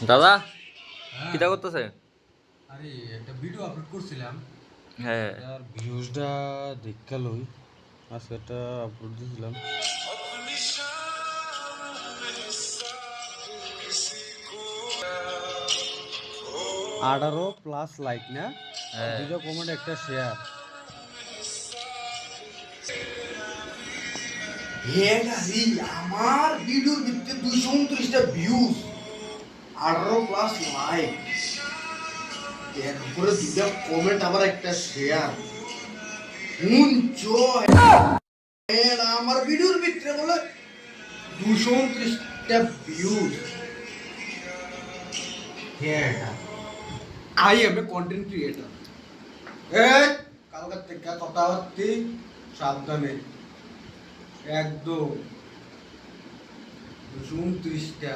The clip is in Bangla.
দাদা হ্যাঁ। কিটা করতেছে? আরে একটা ভিডিও আপলোড করছিলাম। হ্যাঁ। আর ভিউজটা দেখা লই আজকে একটা আপলোড দিয়েছিলাম আঠারো প্লাস লাইক না? হ্যাঁ। দুটো কমেন্ট একটা শেয়ার আমার ভিডিওর ভিতরে দুইশো উনত্রিশটা ভিউজ আঠারো প্লাস লাইক এরপরে দুটা কমেন্ট আবার একটা শেয়ার হুন আমার ভিডিওর ভিতরে বলে দুশো উনত্রিশটা ভিউজ হ্যাঁ I am a content creator কালকার থেকে কথাবার্তি সাবধানে। একদম। দুশো উনত্রিশটা।